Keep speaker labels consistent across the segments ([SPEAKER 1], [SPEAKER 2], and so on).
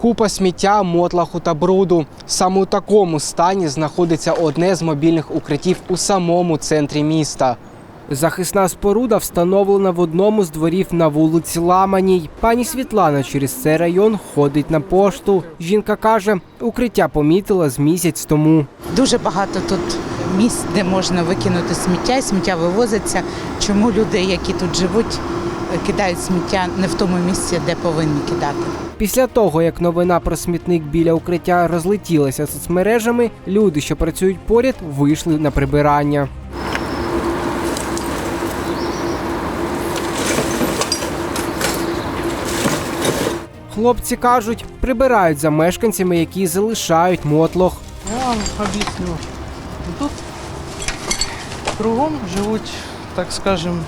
[SPEAKER 1] Купа сміття, мотлаху та бруду. Саме у такому стані знаходиться одне з мобільних укриттів у самому центрі міста. Захисна споруда встановлена в одному з дворів на вулиці Ламаній. Пані Світлана через цей район ходить на пошту. Жінка каже, укриття помітила з місяць тому.
[SPEAKER 2] Дуже багато тут місць, де можна викинути сміття, сміття вивозиться. Чому люди, які тут живуть, кидають сміття не в тому місці, де повинні кидати?
[SPEAKER 1] Після того, як новина про смітник біля укриття розлетілася соцмережами, люди, що працюють поряд, вийшли на прибирання. Хлопці кажуть, прибирають за мешканцями, які залишають мотлох.
[SPEAKER 3] Я вам об'ясню. Тут кругом живуть, так скажем,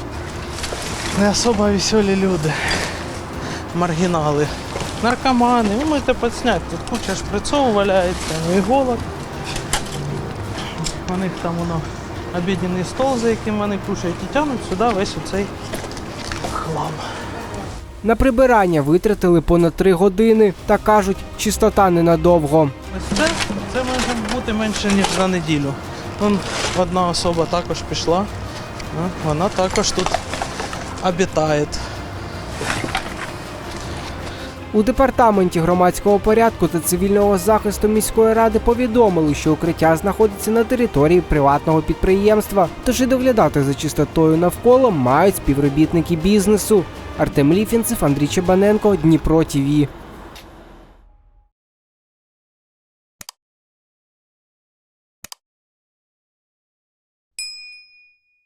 [SPEAKER 3] не особо веселі люди. Маргінали. Наркомани, ви можете підсняти. Тут куча шприцов валяється, ну іголок. У них там воно обідній стол, за яким вони кушають, і тягнуть сюди весь оцей хлам.
[SPEAKER 1] На прибирання витратили понад три години та кажуть, чистота ненадовго.
[SPEAKER 3] Ось це, це може бути менше, ніж за неділю. Вон одна особа також пішла. Вона також тут обітає.
[SPEAKER 1] У департаменті громадського порядку та цивільного захисту міської ради повідомили, що укриття знаходиться на території приватного підприємства. Тож і доглядати за чистотою навколо мають співробітники бізнесу. Артем Ліфінцев, Андрій Чебаненко, Дніпро ТІВІ.